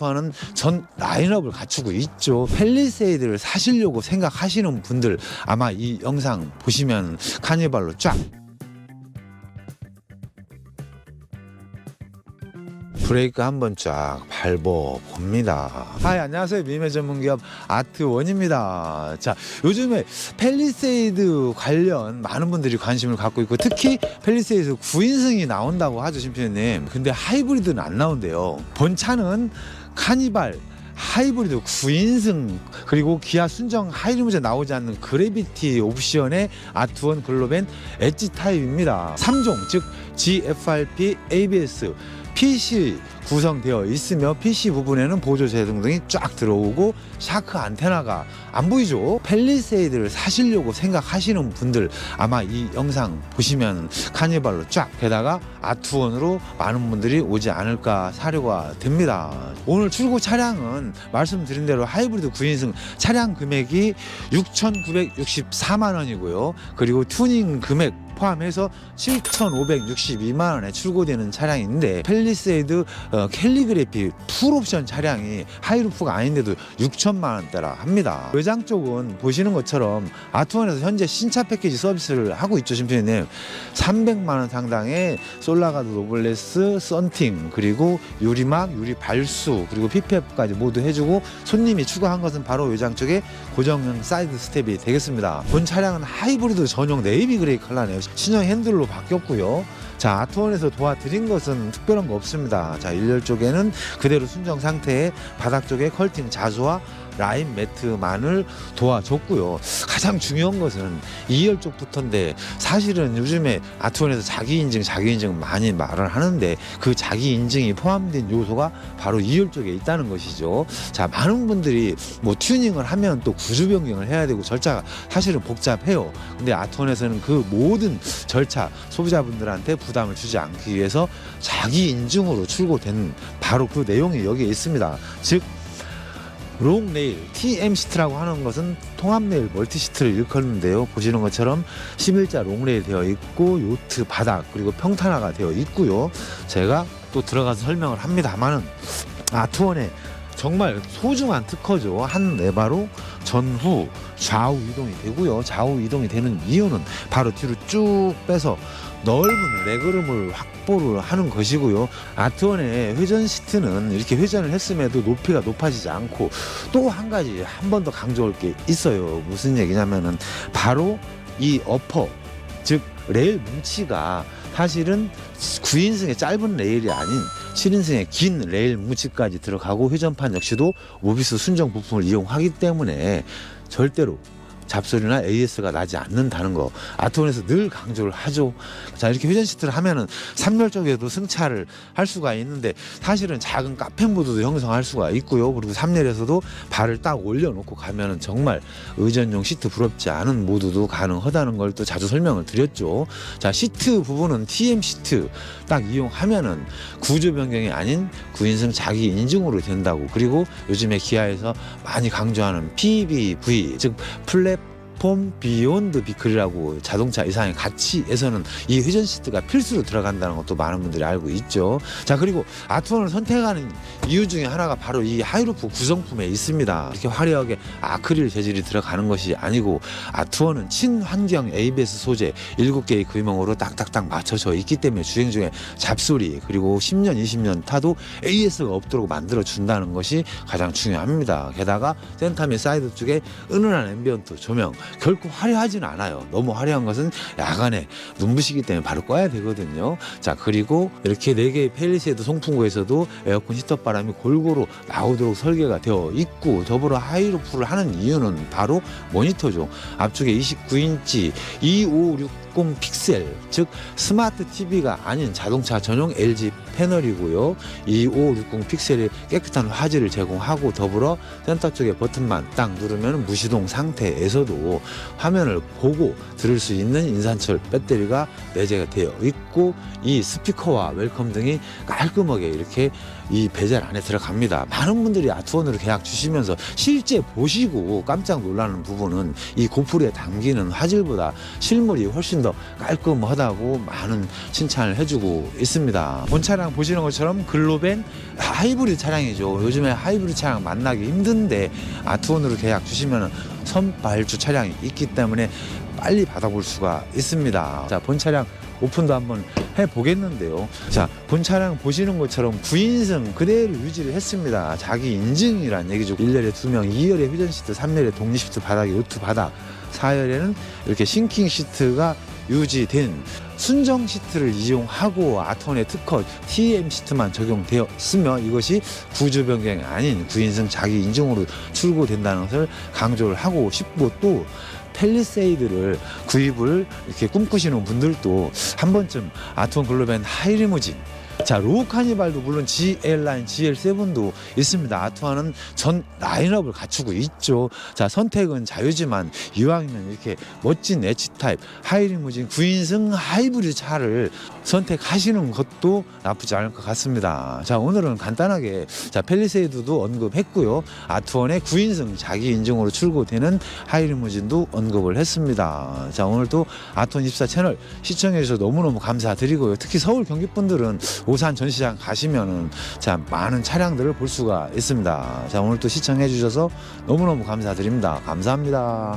아트와는 전 라인업을 갖추고 있죠. 펠리세이드를 사시려고 생각하시는 분들 아마 이 영상 보시면 카니발로 쫙 브레이크 한번 쫙 밟어 봅니다. 하이 안녕하세요 미매 전문기업 아트원입니다. 자 요즘에 펠리세이드 관련 많은 분들이 관심을 갖고 있고 특히 펠리세이드 9인승이 나온다고 하죠 심표님. 근데 하이브리드는 안 나온대요. 본차는 카니발 하이브리드 9인승 그리고 기아 순정 하이리무제 나오지 않는 그래비티 옵션의 아트원 글로벤 엣지 타입입니다. 3종 즉 GFRP ABS PC 구성되어 있으며 PC 부분에는 보조 제동등이 쫙 들어오고 샤크 안테나가 안 보이죠? 펠리세이드를 사시려고 생각하시는 분들 아마 이 영상 보시면 카니발로 쫙 게다가 아투원으로 많은 분들이 오지 않을까 사료가 됩니다. 오늘 출고 차량은 말씀드린 대로 하이브리드 9인승 차량 금액이 6,964만 원이고요. 그리고 튜닝 금액 포함해서 7,562만 원에 출고되는 차량인데 펠리세이드 어, 캘리그래피 풀옵션 차량이 하이루프가 아닌데도 6천만 원대라 합니다. 외장 쪽은 보시는 것처럼 아트원에서 현재 신차 패키지 서비스를 하고 있죠, 심표님. 300만 원 상당의 솔라가드 노블레스, 썬팅 그리고 유리막, 유리 발수 그리고 PPF까지 모두 해주고 손님이 추가한 것은 바로 외장 쪽에 고정형 사이드 스텝이 되겠습니다. 본 차량은 하이브리드 전용 네이비 그레이 컬러네요. 신형 핸들로 바뀌었고요. 자, 아트원에서 도와드린 것은 특별한 거 없습니다. 자, 일렬 쪽에는 그대로 순정 상태의 바닥 쪽에 컬팅 자수와 라인 매트만을 도와줬고요. 가장 중요한 것은 2열 쪽부터인데 사실은 요즘에 아트원에서 자기 인증, 자기 인증 많이 말을 하는데 그 자기 인증이 포함된 요소가 바로 2열 쪽에 있다는 것이죠. 자, 많은 분들이 뭐 튜닝을 하면 또 구조 변경을 해야 되고 절차가 사실은 복잡해요. 근데 아트원에서는 그 모든 절차 소비자분들한테 부담을 주지 않기 위해서 자기 인증으로 출고된 바로 그 내용이 여기에 있습니다. 즉 롱 레일 TM 시트라고 하는 것은 통합 레일 멀티 시트를 일컫는데요. 보시는 것처럼 11자 롱 레일 되어 있고 요트 바닥 그리고 평탄화가 되어 있고요. 제가 또 들어가서 설명을 합니다만은 아트원의 정말 소중한 특허죠. 한 레바로 전후 좌우 이동이 되고요. 좌우 이동이 되는 이유는 바로 뒤로 쭉 빼서 넓은 레그룸을 확보를 하는 것이고요. 아트원의 회전 시트는 이렇게 회전을 했음에도 높이가 높아지지 않고 또 한 가지 한 번 더 강조할 게 있어요. 무슨 얘기냐면은 바로 이 어퍼 즉 레일 뭉치가 사실은 9인승의 짧은 레일이 아닌 7인승의 긴 레일 뭉치까지 들어가고 회전판 역시도 모비스 순정 부품을 이용하기 때문에 절대로 잡소리나 AS가 나지 않는다는 거 아트원에서 늘 강조를 하죠. 자 이렇게 회전 시트를 하면은 3열 쪽에도 승차를 할 수가 있는데 사실은 작은 카페 모드도 형성할 수가 있고요. 그리고 3열에서도 발을 딱 올려놓고 가면은 정말 의전용 시트 부럽지 않은 모드도 가능하다는 걸 또 자주 설명을 드렸죠. 자 시트 부분은 TM 시트 딱 이용하면은 구조 변경이 아닌 9인승 자기 인증으로 된다고 그리고 요즘에 기아에서 많이 강조하는 PBV 즉 플랫 폼 비욘드 비클이라고 자동차 이상의 가치에서는 이 회전 시트가 필수로 들어간다는 것도 많은 분들이 알고 있죠. 자 그리고 아트원을 선택하는 이유 중에 하나가 바로 이 하이루프 구성품에 있습니다. 이렇게 화려하게 아크릴 재질이 들어가는 것이 아니고 아트원은 친환경 ABS 소재 7개의 규명으로 딱딱딱 맞춰져 있기 때문에 주행 중에 잡소리 그리고 10년 20년 타도 AS가 없도록 만들어 준다는 것이 가장 중요합니다. 게다가 센터 및 사이드 쪽에 은은한 앰비언트 조명 결코 화려하지는 않아요. 너무 화려한 것은 야간에 눈부시기 때문에 바로 꺼야 되거든요. 자 그리고 이렇게 네 개의 펠리세이드 송풍구에서도 에어컨 히터 바람이 골고루 나오도록 설계가 되어 있고 더불어 하이루프를 하는 이유는 바로 모니터죠. 앞쪽에 29인치 2560 픽셀 즉 스마트 TV가 아닌 자동차 전용 LG 패널이고요. 2560 픽셀의 깨끗한 화질을 제공하고 더불어 센터 쪽에 버튼만 딱 누르면 무시동 상태에서도 화면을 보고 들을 수 있는 인산철 배터리가 내재가 되어 있고 이 스피커와 웰컴 등이 깔끔하게 이렇게 이 베젤 안에 들어갑니다. 많은 분들이 아트원으로 계약 주시면서 실제 보시고 깜짝 놀라는 부분은 이 고프로에 담기는 화질보다 실물이 훨씬 더 깔끔하다고 많은 칭찬을 해주고 있습니다. 본 차량 보시는 것처럼 글로벤 하이브리드 차량이죠. 요즘에 하이브리드 차량 만나기 힘든데 아트원으로 계약 주시면 선발 주 차량이 있기 때문에 빨리 받아볼 수가 있습니다. 자, 본 차량 오픈도 한번 해 보겠는데요. 자, 본 차량 보시는 것처럼 9인승 그대로 유지를 했습니다. 자기 인증이란 얘기죠. 1열에 2명, 2열에 회전 시트, 3열에 독립 시트 바닥에 요트 바닥, 4열에는 이렇게 싱킹 시트가 유지된 순정 시트를 이용하고 아톤의 특허 TM 시트만 적용되었으며 이것이 구조 변경이 아닌 9인승 자기 인증으로 출고된다는 것을 강조를 하고 싶고 또 펠리세이드를 구입을 이렇게 꿈꾸시는 분들도 한 번쯤 아톤 글로벤 하이리무진 자 로우 카니발도 물론 GL 라인, GL7도 있습니다. 아투아는 전 라인업을 갖추고 있죠. 자 선택은 자유지만 이왕이면 이렇게 멋진 H 타입 하이리무진 9인승 하이브리드 차를 선택하시는 것도 나쁘지 않을 것 같습니다. 자 오늘은 간단하게 자 펠리세이드도 언급했고요. 아투원의 9인승 자기 인증으로 출고되는 하이리무진도 언급을 했습니다. 자 오늘도 아투원 24 채널 시청해 주셔서 너무너무 감사드리고요. 특히 서울 경기 분들은 오산 전시장 가시면은 자 많은 차량들을 볼 수가 있습니다. 자 오늘 또 시청해 주셔서 너무너무 감사드립니다. 감사합니다.